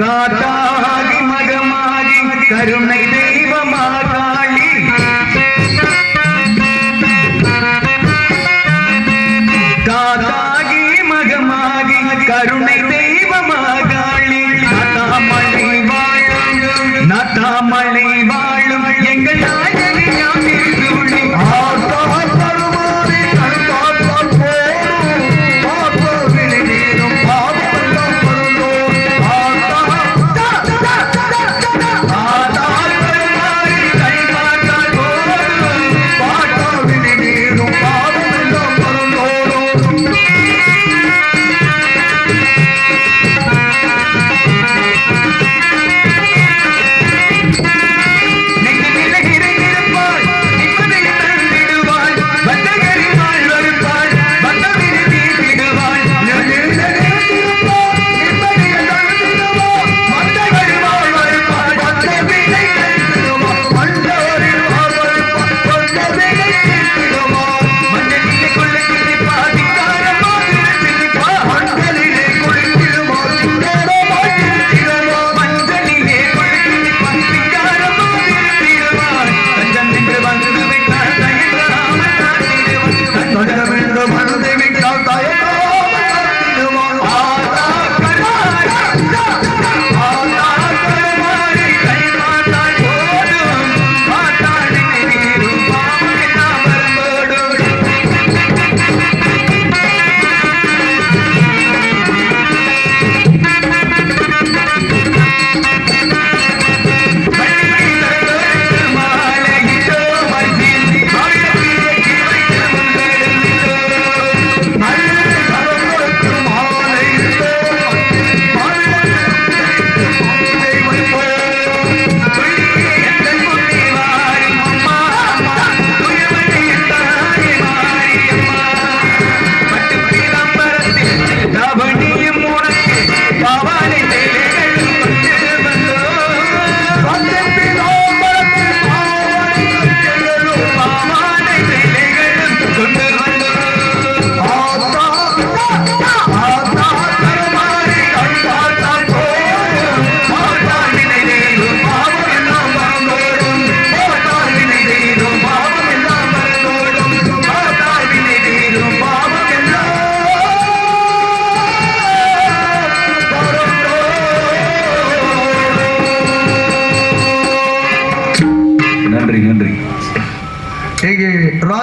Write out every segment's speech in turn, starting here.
காத்தாகி மகமாகி கருணை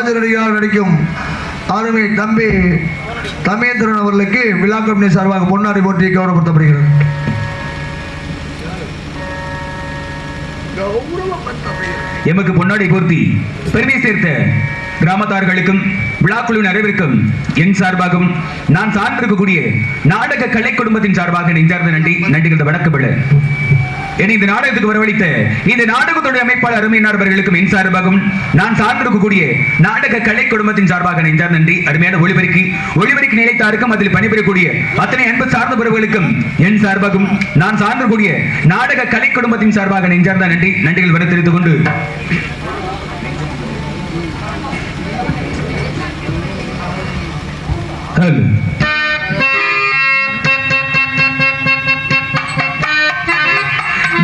ராஜரடியார் நடிக்கும் அருமை தம்பி தமேந்திரன் அவர்களுக்கு விழா கம்பெனி சார்பாக பொன்னாடி போட்டி கௌரவப்படுத்தப்படுகிறது. எமக்கு பொன்னாடி போர்த்தி பெருமை சேர்த்த கிராமத்தார்களுக்கும் விழாக்குழுவின் அனைவருக்கும் என் சார்பாகவும் நான் சார்ந்திருக்கக்கூடிய நாடக கலை குடும்பத்தின் சார்பாக நெஞ்சார்ந்த நன்றி நன்றிகள் வணக்கப்பட என்னை இந்த நாடகத்துக்கு வரவழைத்த இந்த நாடகத்துடைய அமைப்பாளர் அருமையினார் அவர்களுக்கும் என் சார்பாகவும் நான் சார்ந்திருக்கக்கூடிய நாடக கலை குடும்பத்தின் சார்பாக நெஞ்சார் நன்றி. அருமையான ஒளிபெருக்கி ஒளிபெருக்கி நிலைத்தாருக்கும் அதில் பணிபுரியக்கூடிய அத்தனை அன்பு சார்ந்த உறவுகளுக்கும் என் சார்பாகவும் நான் சார்ந்திருக்கக்கூடிய நாடக கலை குடும்பத்தின் சார்பாக நெஞ்சார்ந்த நன்றி. நன்றிகள் வர தெரிவித்துக் கொண்டு. Hello.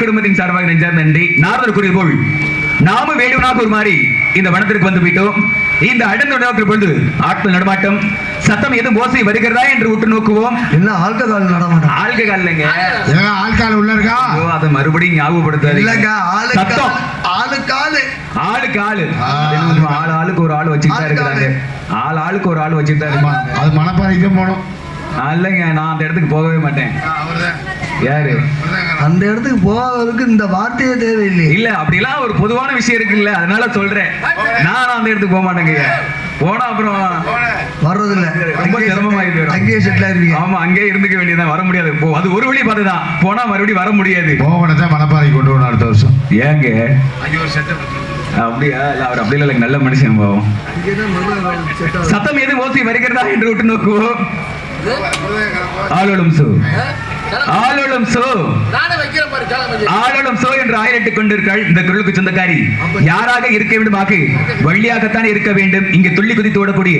குடும்பத்தின் சார்பாக நெஞ்சார் நன்றி. நாரதர் கூறிய போல் நாம வேடுவனாக ஒரு மாறி இந்த வனத்திற்கு வந்து விட்டோம். இந்த அடர்ந்த நடக்கிற பொழுது ஆட்கள் நடமாட்டம். சத்தம் எதுவும் ஓசை வருகிறதா என்று உற்று நோக்குவோம். என்ன ஆல்கஹால் நடமாட்டம். ஆள்க இல்லைங்க. ஏங்க உள்ள இருக்கா? ஐயோ, அதை மறுபடியும் ஞாபகப்படுத்தாதீங்க. இல்லங்க ஆளுக்கு சத்தம். ஆளுக்கு ஆளு ஆளுக்கு ஆளு ஆள் ஆளுக்கு ஒரு ஆள் வச்சுட்டு தான் இருக்கிறாங்க. ஆள் ஆளுக்கு ஒரு ஆள் வச்சுட்டு தான் இருப்பான் அது மணப்பாறைக்கு தான் போகணும். இல்லைங்க நான் அந்த இடத்துக்கு போகவே மாட்டேன். யாரு? அந்த இடத்துக்கு போவதற்கு இந்த வார்த்தையே தேவையில்லை இல்ல அப்படிலாம் ஒரு பொதுவான விஷயம் இருக்குல்ல அதனால சொல்றேன். நான் அந்த இடத்துக்கு போக மாட்டேங்க. போனா அப்புறம் வர்றதில்ல. ரொம்ப சிரமமாயி போயிடும். அங்கேயே செட்டில் ஆயிருவீங்க. ஆமா அங்கேயே இருந்துக்க வேண்டியதான் வர முடியாது. போ அது ஒரு வழி பார்த்துதான். போனா மறுபடியும் வர முடியாது. போகணும் மணப்பாறைக்கு கொண்டு வரணும் அடுத்த வருஷம். ஏங்க? அங்கே ஒரு செட்டப் அப்படியா? இல்ல அவர் அப்படி இல்ல நல்ல மனுஷன் பாவம். சத்தம் எது ஓசை வருகிறதா என்று விட்டு நோக்குவோம். ஆளோளும் சோ. ஆளோளும் சோ. ஆளோளும் சோ என்று ஆயிரட்டு கொண்டிருக்கிறாள் இந்த குரலுக்கு சொந்தக்காரி. யாராக இருக்க வேண்டும் ஆக்கு வள்ளியாகத்தான் இருக்க வேண்டும். இங்கே துள்ளி குதித்து ஓடக்கூடிய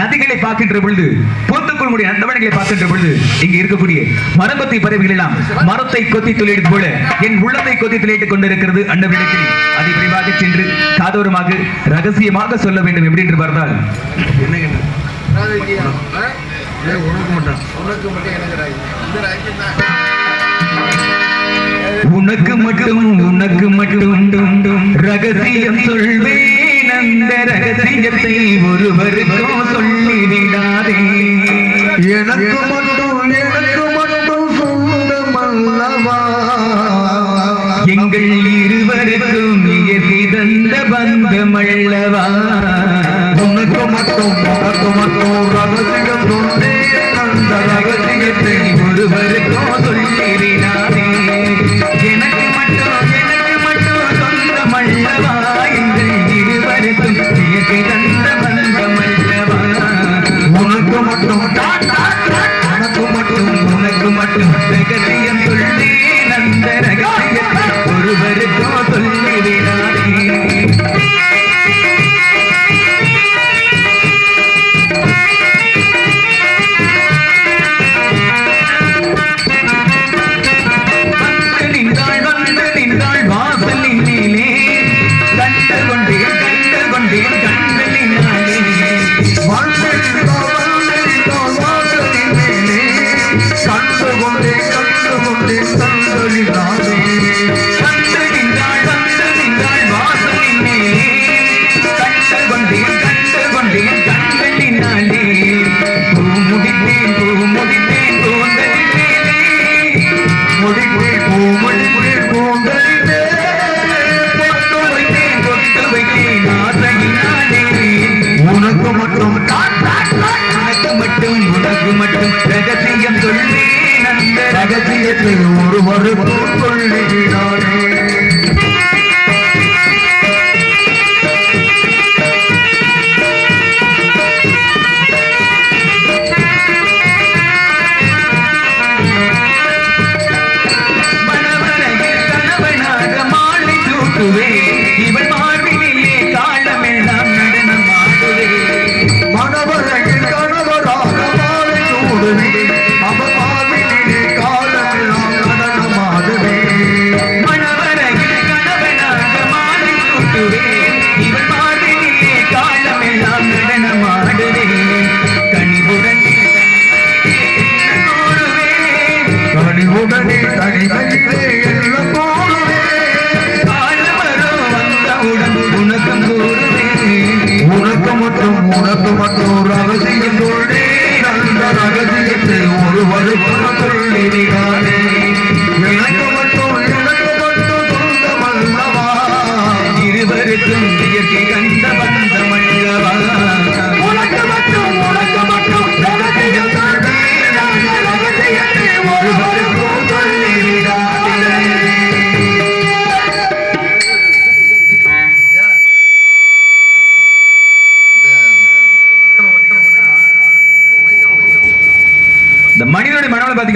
நதிகளை பார்க்கின்ற பொழுது பூத்துக்குள் முடிய நந்தவனைகளை பார்க்கின்ற பொழுது இங்கே இருக்கக்கூடிய மரங்கொத்தி பறவைகள் எல்லாம் மரத்தை கொத்தி துளையிட்டு போல என் உள்ளத்தை கொத்தி துளையிட்டுக் கொண்டிருக்கிறது அண்டவிடத்தில் அதை விரைவாக சென்று காதோரமாக ரகசியமாக சொல்ல வேண்டும் எப்படி என்று பார்த்தால். உனக்கு மட்டும். உனக்கு மட்டும் ரகசியம் சொல்வேன் அந்த ரகசியத்தை ஒருவருக்கும் சொல்லிவிடாதே. எனக்கு மட்டும் எனக்கு மட்டும் சொந்தம் அல்லவா எங்கள் இருவருக்கும் பந்தம் அல்லவா உனக்கு மட்டும் உனக்கு மட்டும்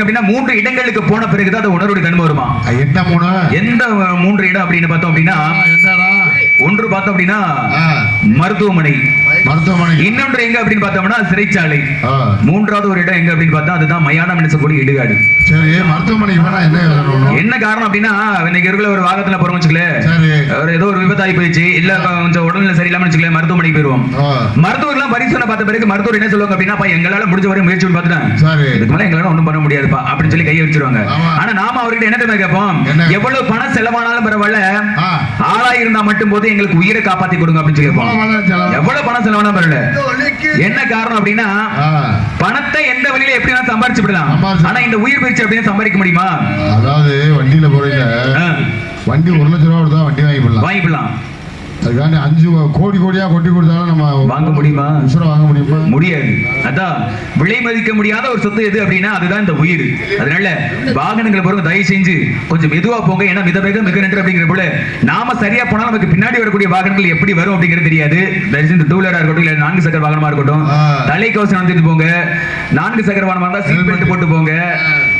பாத்தீங்க அப்படின்னா மூன்று இடங்களுக்கு போன பிறகுதான் அந்த உணர்வுடைய தன்மை வருமா? என்ன மூணு எந்த மூன்று இடம் அப்படின்னு பார்த்தோம் அப்படின்னா ஒன்று பார்த்தோம் அப்படின்னா மருத்துவமனை. மருத்துவமனை. இன்னொன்று எங்க அப்படின்னு பார்த்தோம்னா சிறைச்சாலை. மூன்றாவது ஒரு இடம் எங்க அப்படின்னு பார்த்தா அதுதான் மயானம் என்று சொல்லக்கூடிய இடுகாடு. சரி என்ன காரணம் அப்படின்னா இன்னைக்கு இருக்கிற ஒரு வாகனத்துல போறோம் ஒரு ஏதோ ஒரு விபத்தாகி போயிடுச்சு. இல்ல கொஞ்சம் உடல்நிலை சரியில்லாம வச்சுக்கல மருத்துவமனைக்கு போயிருவோம். ஆ, மருத்துவர்லாம் பரிசோதனை பார்த்த பிறகு மருத்துவர் என்ன சொல்லுவாங்க அப்படின்னா "அப்பா, எங்களால முடிஞ்ச வரை முயற்சி சரி. இதுக்கு மேல எங்களால ஒண்ணும் பண்ண முடியாதுப்பா அப்படின்னு சொல்லி கையை வச்சிருவாங்க. ஆனா நாம அவர்கிட்ட என்ன கேட்போம்? எவ்வளவு பணம் செலவானாலும் பரவாயில்ல. ஆ, ஆளா இருந்தா மட்டும் போது எங்களுக்கு உயிரை காப்பாத்தி கொடுங்க அப்படின்னு சொல்லி எவ்வளவு பணம் செலவானா பரவாயில்ல என்ன காரணம் அப்படின்னா பணத்தை எந்த வழியில எப்படி வேணாலும் சம்பாரிச்சு விடலாம். ஆனா இந்த உயிர் பயிற்சி அப்படின்னு சம்பாதிக்க முடியுமா? அதாவது வண்டியில போறீங்க. வண்டி ஒரு லட்ச ரூபா வண்டி வாங்கி போடலாம். வாங்கிக்கலாம் அதுக்காண்டி அஞ்சு கோடி கோடியா கொட்டி கொடுத்தாலும் நம்ம வாங்க முடியுமா? உசுரை வாங்க முடியுமா? முடியாது. அதான். விலை மதிக்க முடியாத ஒரு சொத்து எது அப்படின்னா அதுதான் இந்த உயிர். அதனால வாகனங்களை பொறுங்க தயவு செஞ்சு கொஞ்சம் மெதுவா போங்க. ஏன்னா மித வேகம் மிக நன்று அப்படிங்கிற போல நாம சரியா போனா நமக்கு பின்னாடி வரக்கூடிய வாகனங்கள் எப்படி வரும் அப்படிங்கிறது தெரியாது. தயவு செஞ்சு டூ வீலரா இருக்கட்டும் இல்ல நான்கு சக்கர வாகனமா இருக்கட்டும். ஆ. தலைக்கவசம் வந்துட்டு போங்க. நான்கு சக்கர வாகனமா இருந்தா சீட் பெல்ட் போட்டு போங்க.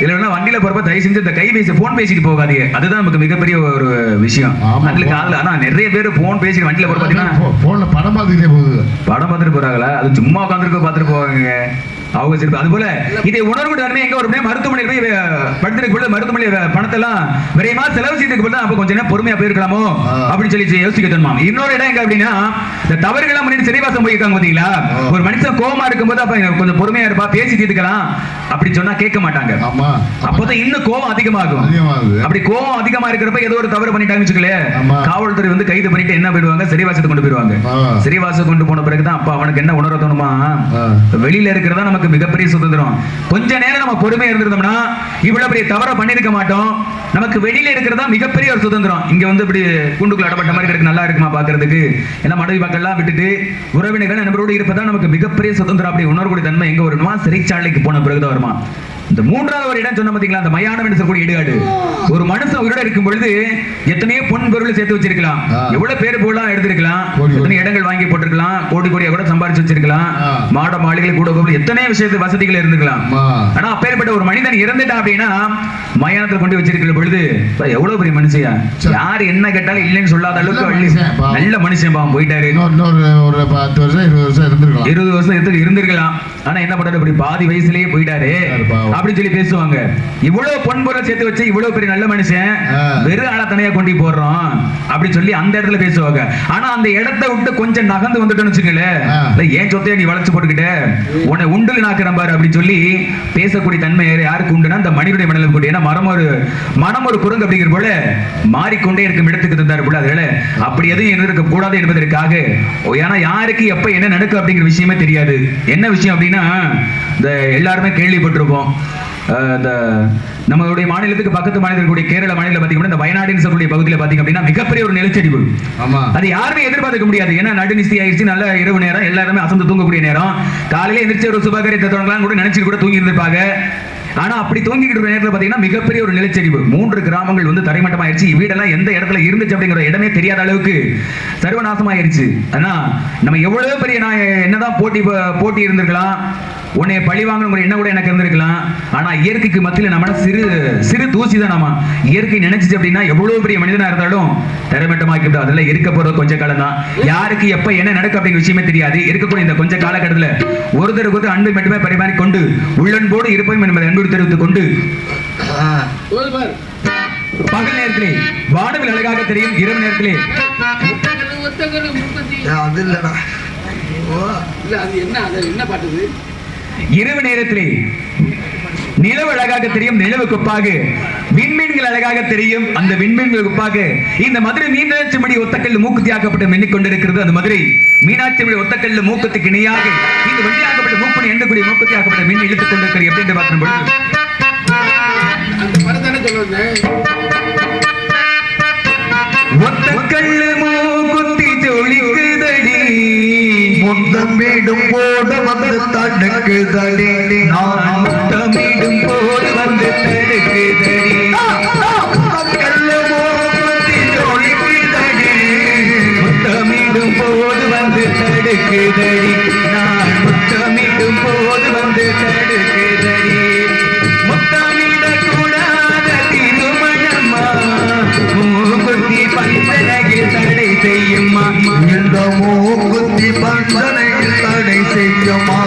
இல்லைன்னா வண்டியில போறப்ப தயவு செஞ்சு இந்த கைபேசி போன் பேசிட்டு போகாதீங்க. அதுதான் நமக்கு மிகப்பெரிய ஒரு விஷயம். காதுல ஆனா நிறைய பேர் போன் பேசி வண்டியில போற பாத்தீங்கன்னா போன்ல படம் பார்த்துக்கிட்டே போகுது. படம் பார்த்துட்டு போறாங்களா? அது சும்மா உட்காந்துருக்க பார்த்துட்டு போவாங்க அவங்க சரி அது போல இதை உணர்வு தன்மை எங்க வரும்னா மருத்துவமனையில் போய் அஹ், படுத்திருக்க பொழுது மருத்துவமனையில் அஹ், பணத்தெல்லாம் விரைமா செலவு செய்ததுக்கு பொழுது அப்ப கொஞ்சம் நேரம் பொறுமையா போயிருக்கலாமோ. அப்படின்னு சொல்லி யோசிக்க தன்மா இன்னொரு இடம் எங்க அப்படின்னா இந்த தவறுகள்லாம் பண்ணிட்டு சிறைவாசம் போயிருக்காங்க பாத்தீங்களா. ஒரு மனுஷன் கோவமா இருக்கும்போது அப்ப கொஞ்சம் பொறுமையா இருப்பா பேசி தீர்த்துக்கலாம். அப்படி சொன்னா கேட்க மாட்டாங்க. அப்போதான் இன்னும் கோவம் அதிகமாகும். அப்படி கோவம் அதிகமா இருக்கிறப்ப ஏதோ ஒரு தவறு பண்ணிட்டாங்கன்னு. காவல்துறை வந்து கைது பண்ணிட்டு என்ன போயிடுவாங்க? சிறைவாசத்துக்கு கொண்டு போயிடுவாங்க. சிறைவாசம் கொண்டு போன பிறகுதான் அப்ப அவனுக்கு என்ன உணர தோணுமா. வெளியில இருக்கிறதா நமக்கு மிகப்பெரிய சுதந்திரம். கொஞ்ச நேரம் நம்ம பொறுமையா இருந்திருந்தோம்னா இவ்வளவு பெரிய தவற பண்ணிருக்க மாட்டோம். நமக்கு வெளியில இருக்கிறதா மிகப்பெரிய ஒரு சுதந்திரம். இங்க வந்து இப்படி குண்டுக்குள்ள அடப்பட்ட மாதிரி நல்லா இருக்குமா பாக்குறதுக்கு? ஏன்னா மனைவி மக்கள்லாம் விட்டுட்டு உறவினர்கள் நண்பரோடு இருப்பதான் நமக்கு மிகப்பெரிய சுதந்திரம். அப்படி உணரக்கூடிய தன்மை எங்க வருமா சிறைச்சாலைக்கு போன பிறகுதான் வருமா? இந்த மூன்றாவது ஒரு இடம் சொன்ன பாத்தீங்களா? அந்த மயானம் என்று சொல்லக்கூடிய இடுகாடு. ஒரு மனுஷன் உயிரோட இருக்கும் பொழுது எத்தனையோ பொன் பொருள் சேர்த்து வச்சிருக்கலாம். எவ்வளவு பேர் போலாம் எடுத்திருக்கலாம். எத்தனை இடங்கள் வாங்கி போட்டிருக்கலாம். கோடி கோடியா கூட சம்பாரிச்சு வச்சிருக்கலாம். மாட மாளிகளை கூட கூட எத்தனை விஷயத்து வசதிகள் இருந்திருக்கலாம். ஆமா ஆனா அப்பேற்பட்ட ஒரு மனிதன் இறந்துட்டான் அப்படின்னா மயானத்துல கொண்டு வச்சிருக்கிற பொழுது எவ்வளவு பெரிய மனுஷயா. யார் என்ன கேட்டாலும் இல்லைன்னு சொல்லாத அளவுக்கு நல்ல மனுஷன், பாவம். போயிட்டாரு. இன்னொரு ஒரு பத்து வருஷம் இருபது வருஷம் இருந்திருக்கலாம். இருபது வருஷம் இருந்திருக்கலாம். ஆனா என்ன பண்றாரு? இப்படி பாதி வயசுலயே போயிட்டாரு. அப்படின்னு சொல்லி பேசுவாங்க. இவ்வளவு பொன் பொருள் சேர்த்து வச்சு இவ்வளவு பெரிய நல்ல மனுஷன். வெறும் ஆளா தனியா கொண்டு போடுறோம் அப்படி சொல்லி அந்த இடத்துல பேசுவாங்க. ஆனா அந்த இடத்தை விட்டு கொஞ்சம் நகர்ந்து வந்துட்டோம்னு. இல்ல, ஏன் சொத்தையா நீ வளைச்சு போட்டுக்கிட்ட? உன்னை உண்டுல நாக்குறேன் பாரு அப்படின்னு சொல்லி பேசக்கூடிய தன்மை யாருக்கு உண்டுனா அந்த மனிதனுடைய மனதில் கூடிய ஏன்னா மரம் ஒரு மனம் ஒரு குரங்கு அப்படிங்கிற போல மாறிக்கொண்டே இருக்கும் இடத்துக்கு தந்தார் போல. அதனால அப்படி எதுவும் இருந்திருக்க கூடாது என்பதற்காக ஏன்னா யாருக்கு எப்ப என்ன நடக்கும் அப்படிங்கிற விஷயமே தெரியாது. என்ன விஷயம் அப்படின்னா இந்த எல்லாருமே கேள்விப்பட்டிருப்போம். இந்த நம்மளுடைய மாநிலத்துக்கு பக்கத்து மாநிலத்தில் இருக்கக்கூடிய கேரள மாநிலம் பார்த்தீங்கன்னா இந்த வயநாடுன்னு சொல்லக்கூடிய பகுதியில் பார்த்தீங்க அப்படின்னா மிகப்பெரிய ஒரு நிலச்சரிவு. ஆமா. அது யாருமே எதிர்பார்க்க முடியாது. ஏன்னா நடுநிசி ஆயிடுச்சு நல்ல இரவு நேரம் எல்லாருமே அசந்து தூங்கக்கூடிய நேரம். காலையில எந்திரிச்சு ஒரு சுபகாரியத்தை தொடங்கலாம் கூட நினைச்சிட்டு கூட தூங்கி இருந்திருப்பாங்க ஆனா அப்படி தூங்கிக்கிட்டு இருக்கிற நேரத்துல பாத்தீங்கன்னா மிகப்பெரிய ஒரு நிலச்சரிவு. மூன்று கிராமங்கள் வந்து தரைமட்டமாயிருச்சு. வீடெல்லாம் எந்த இடத்துல இருந்துச்சு அப்படிங்கிற இடமே தெரியாத அளவுக்கு சர்வநாசமாயிருச்சு. ஆனா நம்ம எவ்வளவு பெரிய நான் என்னதான் போட்டி போட்டி இருந்திருக்கலாம். உன்னை பழி வாங்கணுங்கிற எண்ணம் கூட எனக்கு இருந்திருக்கலாம். ஆனா இயற்கைக்கு மத்தியில நம்ம சிறு சிறு தூசி தான் நாம. இயற்கை நினைச்சிச்சு அப்படின்னா எவ்வளவு பெரிய மனிதனா இருந்தாலும் தரைமட்டமாக்கிட்டு அதெல்லாம் இருக்க போறது கொஞ்ச காலம் தான் யாருக்கு எப்ப என்ன நடக்கும் அப்படிங்கிற விஷயமே தெரியாது. இருக்கக்கூடிய இந்த கொஞ்ச காலகட்டத்துல ஒருத்தருக்கு ஒருத்தர் அன்பை மட்டுமே பரிமாறி கொண்டு உள்ளன்போடு இருப்போம் என்பதை அன்போடு தெரிவித்துக் கொண்டு. பகல் நேரத்திலே வானவில் அழகாக தெரியும் இரவு நேரத்திலே. அது இல்லடா. ஓ இல்ல அது என்ன அது என்ன பாட்டுது இரவு நேரத்திலே நிலவு அழகாக தெரியும் நிலவு குப்பாக விண்மீன்கள் அழகாக தெரியும். அந்த விண்மீன்கள் குப்பாக இந்த மதுரை மீனாட்சி மணி ஒத்தக்கல் மூக்குத்தியாக்கப்பட்டு மின்னிக் கொண்டிருக்கிறது அந்த மதுரை மீனாட்சி மணி ஒத்தக்கல் மூக்குத்துக்கு இணையாக இந்த வண்டியாக்கப்பட்ட மூக்குணி எந்தக்கூடிய மூக்குத்தியாக்கப்பட்ட மின் இழுத்துக் கொண்டிருக்கிறது எப்படி என்று பார்க்கும் பொழுது. அந்த படம் முத்தம் வீடும் போட வந்து தடுக்குதடி. நான் முத்தமிடும் போது வந்து தடுக்குதடி. முத்தமிடும் போது வந்து தடுக்குதடி. ஒழிக்குமா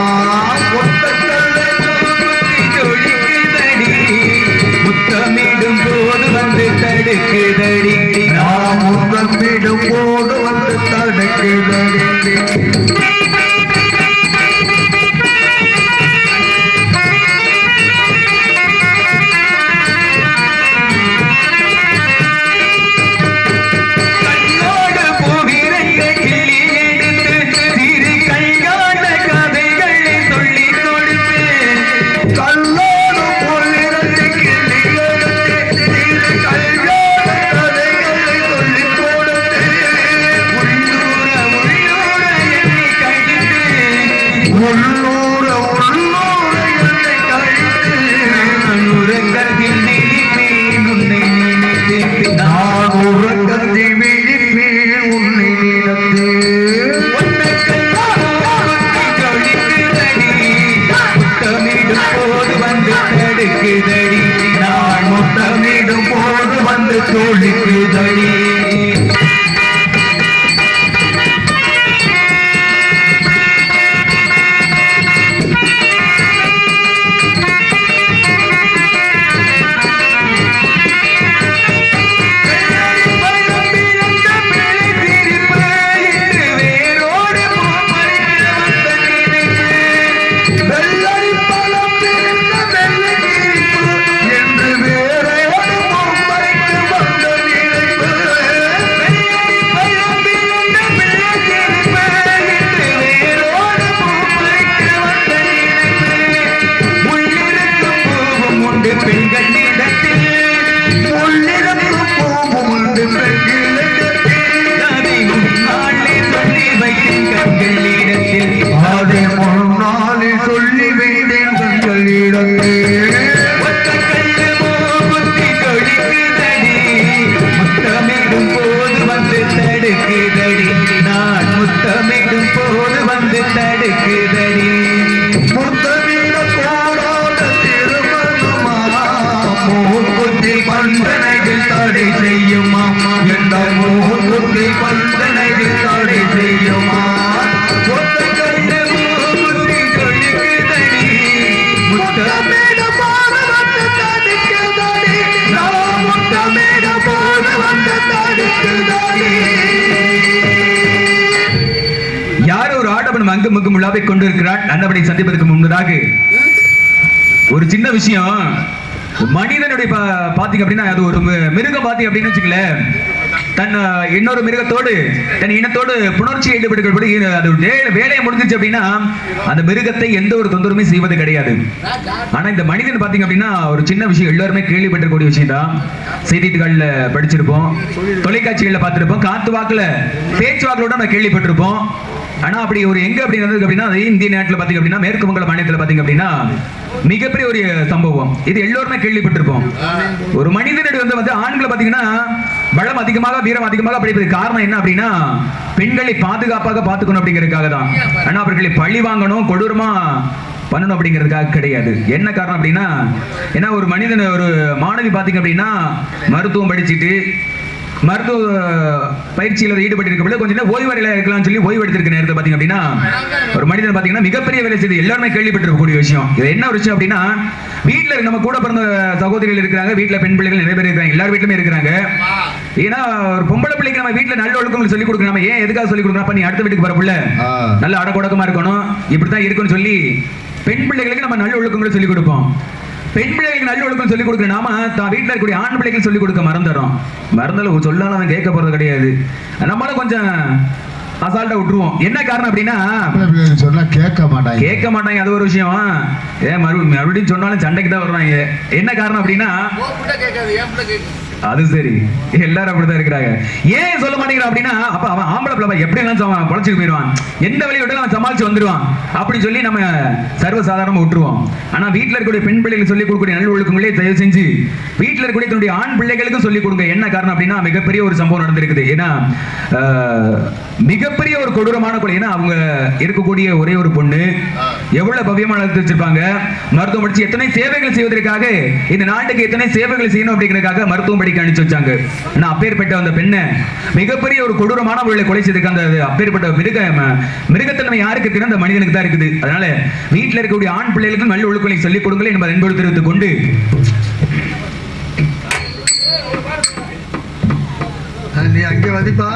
முத்தமிடும் போது வந்து தடுக்குதடி. நாம் முத்தமிடும் போது வந்து தடுக்குதடி. யாரோ ஒரு ஆடவன் அங்கும் அங்கும் விழாவை கொண்டிருக்கிறான் அன்னபடி சந்திப்பதற்கு முன்பதாக ஒரு சின்ன விஷயம். மனிதனுடைய பாத்தீங்க அப்படின்னா அது ஒரு மிருகம் பாத்தீங்க அப்படின்னு வச்சுக்கல தன் இன்னொரு மிருகத்தோடு தன் இனத்தோடு புணர்ச்சி ஈடுபடுகிறபடி அது வேலையை முடிஞ்சிச்சு அப்படின்னா அந்த மிருகத்தை எந்த ஒரு தொந்தரவுமே செய்வது கிடையாது. ஆனா இந்த மனிதன் பாத்தீங்க அப்படின்னா ஒரு சின்ன விஷயம் எல்லாருமே கேள்விப்பட்டக்கூடிய விஷயம் தான் செய்தித்தாள்ல படிச்சிருப்போம் தொலைக்காட்சிகள்ல பார்த்திருப்போம் காத்து வாக்குல பேச்சு வாக்குல நம்ம கேள்விப்பட்டிருப்போம். ஆனா அப்படி ஒரு எங்க அப்படி நடந்தது அப்படின்னா இந்திய நாட்டுல பாத்தீங்க அப்படின்னா மேற்கு வங்க மாநிலத்துல பாத்தீங்க அப்படின்னா மிகப்பெரிய ஒரு சம்பவம். இது எல்லோருமே கேள்விப்பட்டிருப்போம். ஒரு மனிதனுடைய வந்து வந்து ஆண்களை பாத்தீங்கன்னா பலம் அதிகமாக வீரம் அதிகமாக படிப்பது காரணம் என்ன அப்படின்னா பெண்களை பாதுகாப்பாக பார்த்துக்கணும் அப்படிங்கிறதுக்காக தான். ஆனா அவர்களை பழி வாங்கணும் கொடூரமா பண்ணணும் அப்படிங்கிறதுக்காக கிடையாது. என்ன காரணம் அப்படின்னா ஏன்னா ஒரு மனிதன் ஒரு மாணவி பார்த்தீங்க அப்படின்னா மருத்துவம் படிச்சுட்டு மருத்துவ பயிற்சியில் ஈடுபட்டிருக்க கொஞ்சம் நேரம் ஓய்வு வேலையில இருக்கலாம்னு சொல்லி ஓய்வு எடுத்திருக்க நேரத்தை பாத்தீங்க அப்படின்னா ஒரு மனிதன் பாத்தீங்கன்னா மிகப்பெரிய வேலை செய்து எல்லாருமே கேள்விப்பட்டிருக்கக்கூடிய விஷயம். இது என்ன ஒரு விஷயம் அப்படின்னா வீட்டுல நம்ம கூட பிறந்த சகோதரிகள் இருக்கிறாங்க வீட்டுல பெண் பிள்ளைகள் நிறைய பேர் இருக்காங்க எல்லார் வீட்லயுமே இருக்கிறாங்க. ஏன்னா ஒரு பொம்பளை பிள்ளைக்கு நம்ம வீட்டுல நல்ல ஒழுக்கங்கள் சொல்லி கொடுக்கணும். நம்ம ஏன் எதுக்காக சொல்லி கொடுக்கணும்? நீ அடுத்த வீட்டுக்கு வர புள்ள. நல்ல அடக்கொடக்கமா இருக்கணும். இப்படித்தான் இருக்கணும்னு சொல்லி பெண் பிள்ளைகளுக்கு நம்ம நல்ல ஒழுக்கங்களை சொல்லி கொடுப்போம். பெண் பிள்ளைகளுக்கு நல்ல ஒழுக்கம் சொல்லி கொடுக்குற நாம தான் வீட்டில் இருக்கக்கூடிய ஆண் பிள்ளைகள் சொல்லி கொடுக்க மறந்துடுறோம். மறந்தால சொல்லால அவன் கேட்க போறது கிடையாது. நம்மளும் கொஞ்சம் அசால்ட்டா விட்டுருவோம். என்ன காரணம் அப்படின்னா சொன்னா கேட்க மாட்டாங்க கேட்க மாட்டாங்க அது ஒரு விஷயம். ஏன் மறுபடியும் மறுபடியும் சொன்னாலும் சண்டைக்கு தான் வருவாங்க. என்ன காரணம் அப்படின்னா அது சரி. எல்லாரும் அப்படிதான் இருக்கிறாங்க. ஏன் சொல்ல மாட்டேங்கிறான் அப்படின்னா அப்ப அவன் ஆம்பளை பிள்ளை எப்படி எல்லாம் பொழைச்சிட்டு போயிடுவான் எந்த வழி விட்டாலும் அவன் சமாளிச்சு வந்துடுவான் அப்படி சொல்லி நம்ம சர்வசாதாரணமா விட்டுருவோம். ஆனா வீட்டுல இருக்கக்கூடிய பெண் பிள்ளைகள் சொல்லி கொடுக்கக்கூடிய நல்ல ஒழுக்கங்களே தயவு செஞ்சு வீட்டுல இருக்கக்கூடிய தன்னுடைய ஆண் பிள்ளைகளுக்கும் சொல்லி கொடுங்க. என்ன காரணம் அப்படின்னா மிகப்பெரிய ஒரு சம்பவம் நடந்திருக்குது. ஏன்னா ஆஹ், மிகப்பெரிய ஒரு கொடூரமான கொலை. ஏன்னா அவங்க இருக்கக்கூடிய ஒரே ஒரு பொண்ணு எவ்வளவு பவ்யமா வளர்த்து வச்சிருப்பாங்க. மருத்துவம் படிச்சு எத்தனை சேவைகள் செய்வதற்காக இந்த நாட்டுக்கு எத்தனை சேவைகள் செய்யணும் அப்படிங்கிறதுக்காக மருத்துவம் படிக்க அனுப்பிச்சு வச்சாங்க. ஆனா அப்பேற்பட்ட அந்த பெண்ணை மிகப்பெரிய ஒரு கொடூரமான முறையில் கொலை செய்திருக்க அந்த அப்பேற்பட்ட மிருக மிருகத்தன்மை யாருக்கு இருக்குன்னா அந்த மனிதனுக்கு தான் இருக்குது. அதனால வீட்டுல இருக்கக்கூடிய ஆண் பிள்ளைகளுக்கு நல்ல ஒழுக்கங்களை சொல்லிக் கொடுங்களேன் என்பதை என்பது தெரிவித்துக் கொண்டு. நீ அங்கே வதிப்பா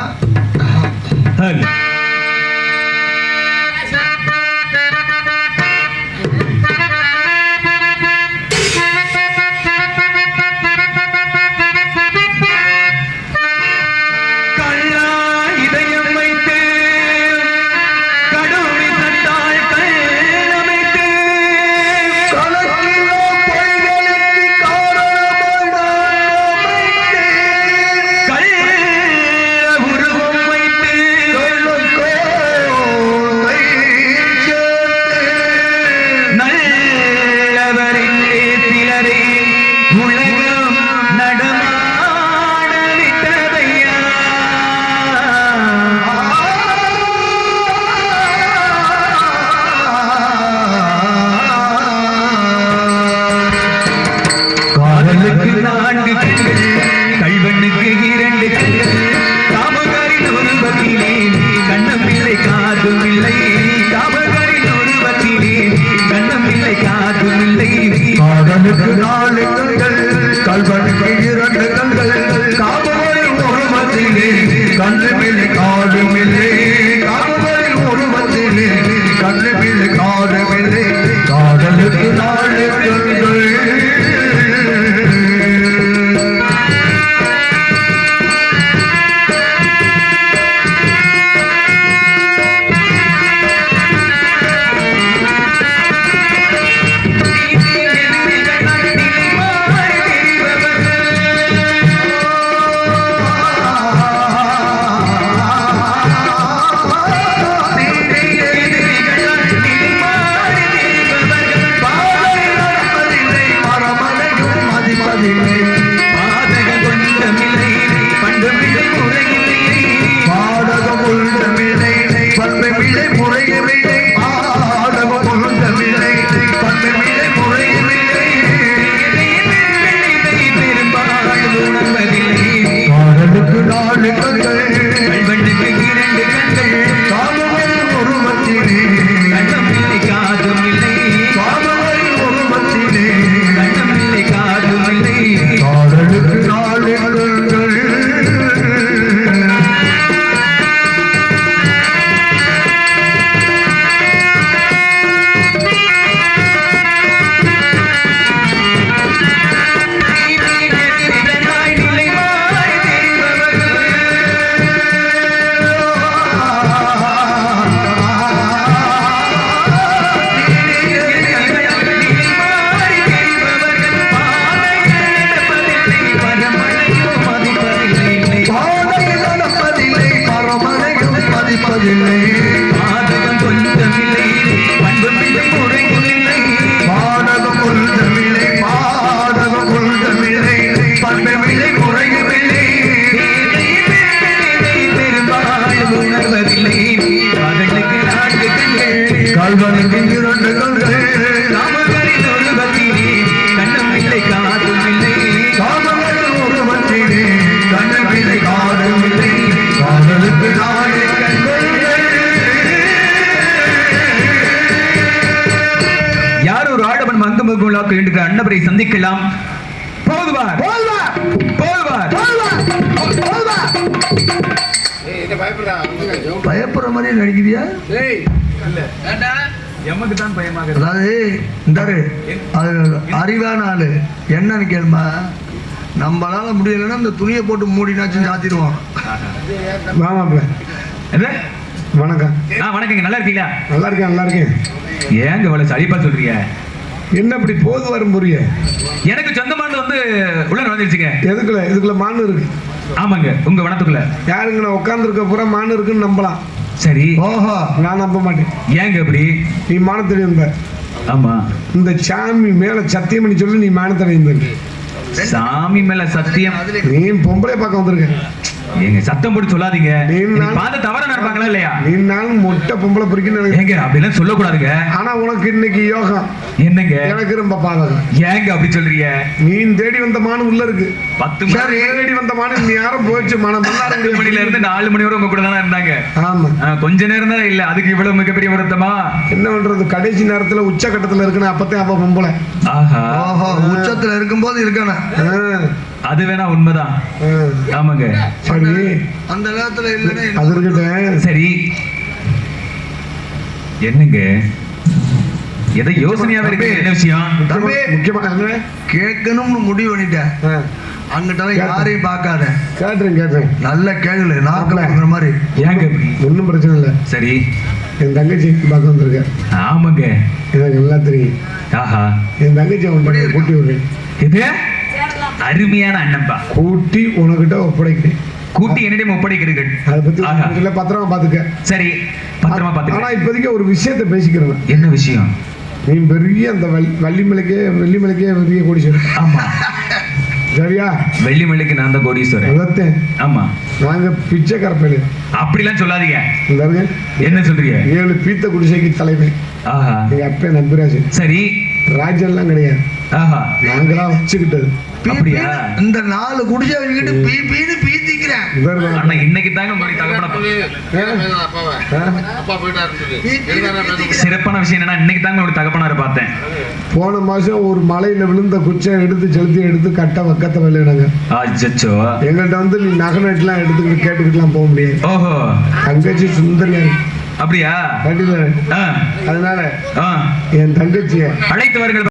அன்னவரை சந்திக்கலாம். போதுவார். போதுவார். என்ன பயப்படுறா? மாதிரி இல்ல. எமக்கு தான் பயமாக அதாவது இந்தாரு. அது அறிவான ஆளு. என்னன்னு கேளுமா? நம்மளால முடியலைன்னா இந்த துணியை போட்டு மூடினாச்சும் சாத்திடுவோம். மாமாப்ல வணக்கம். ஆ வணக்கங்க. நல்லா இருக்கீங்களா? நல்லா இருக்கேன் நல்லா இருக்கேன். ஏங்க இவ்வளவு சளிப்பா சொல்றீங்க? என்ன இப்படி போது வரும் புரிய? எனக்கு சொந்தமானது வந்து உள்ள நுழைஞ்சிருச்சுங்க. எதுக்குள்ள இதுக்குள்ள மானு இருக்கு? ஆமாங்க உங்க வனத்துக்குள்ள. யாருங்க நான் உட்காந்துருக்க பூரா மானு இருக்குன்னு நம்பலாம். சரி. ஓஹோ நான் நம்ப மாட்டேன். ஏங்க இப்படி நீ மானத்தடி இருந்த ஆமா. இந்த சாமி மேல சத்தியம் பண்ணி சொல்லி நீ மானத்தடி இருந்த சாமி மேல சத்தியம். நீ பொம்பளை பார்க்க வந்திருக்க. ஏங்க சத்தம் போட்டு சொல்லாதீங்க. பார்த்து தவறா நடப்பாங்களா இல்லையா? நீ நாளும் மொட்டை பொம்பளை நினைக்க ஏங்க அப்படிலாம் சொல்லக்கூடாதுங்க. ஆனா உனக்கு இன்னைக்கு யோகம். என்னங்க? எனக்கு ரொம்ப பாதகம். ஏங்க அப்படி சொல்றீங்க? நீ தேடி வந்த உள்ள இருக்கு. பத்து சரி மணி தேடி வந்த மானு? நீ யாரும் போயிடுச்சு மனம் பத்து மணில இருந்து நாலு மணி வரை உங்க கூட தானே இருந்தாங்க. ஆமா. கொஞ்ச நேரம் தான் இல்ல அதுக்கு இவ்வளவு மிகப்பெரிய வருத்தமா? என்ன பண்றது? கடைசி நேரத்துல உச்ச கட்டத்துல இருக்குன்னு அப்பத்தான் அப்ப பொம்பளை. ஆஹா. ஓஹோ உச்சத்துல இருக்கும்போது இருக்கணும். அது வேணா உண்மைதான். ஆமாங்க. சரி. அந்த நேரத்துல இல்லைன்னா அது இருக்கட்டும் சரி. என்னங்க? எதை யோசனையாவே இருக்கு? என்ன விஷயம்? முக்கியமா- தம்பி. முக்கியமா என்ன? கேட்கணும்னு முடிவு பண்ணிட்டேன். அங்கிட்ட யாரையும் பார்க்காத. கேட்டுறேன் கேட்டுறேன் நல்ல கேளு நாக்க மாப்பிள. கொடுக்குற மாதிரி. ஏங்க? ஒன்றும் பிரச்சனை இல்லை. சரி. என் தங்கச்சி பார்க்க வந்திருக்கேன். ஆமாங்க. எனக்கு நல்லா தெரியும். ஆஹா. என் தங்கச்சி அவன் கூட்டி விடுறேன். இது? அருமையான அண்ணன்பா கூட்டி உனக்கிட்ட ஒப்படைக்கிறேன். கூட்டி என்னிடம் ஒப்படைக்கிறீர்கள்? அதை பத்தி. இல்ல பத்திரமா பாத்துக்க. சரி பத்திரமா ஆனா பாத்துக்க. இப்போதைக்கு ஒரு விஷயத்தை பேசிக்கிறேன் என்ன விஷயம்? நீ பெரிய அந்த வள்ளி- வள்ளிமலைக்கே வெள்ளிமலைக்கே பெரிய கோடீஸ்வரன். ஆமா. சரியா? வெள்ளி மல்லிக்கு நான் தான் கோடீஸ்வரன். வளர்த்தேன் ஆமா. நாங்க பிச்சை கரப்பேலு அப்படிலாம் சொல்லாதீங்க. என்ன சொல்றீங்க? ஏழு பீத்த குடிசைக்கு தலைவன் ஆஹா. எங்க அப்பா நம்பிராஜ் சரி. ராஜ்யம்லாம் கிடையாது. ஆஹா. நாங்களாம் வச்சுக்கிட்டது. அப்படியா? இந்த நாலு குடிச்சா வச்சுக்கிட்டு பீ பீத்திக்கிறேன். அண்ணா இன்னைக்கு தாங்க தகப்பன. சிறப்பான விஷயம் என்னன்னா இன்னைக்கு தாங்க உங்களுக்கு தகப்பனார பார்த்தேன். போன மாசம் ஒரு மலையில விழுந்த குச்சை எடுத்து செலுத்தி எடுத்து கட்ட வக்கத்தை விளையாடுங்க அச்சோ எங்கள்கிட்ட வந்து நீ நகை நட்டுலாம் எடுத்துக்கிட்டு கேட்டுக்கிட்டுலாம் போக முடியாது. ஓஹோ. தங்கச்சி இருக்கு அப்படியா? அதனால என் தங்கச்சிய அழைத்து வாருங்கள்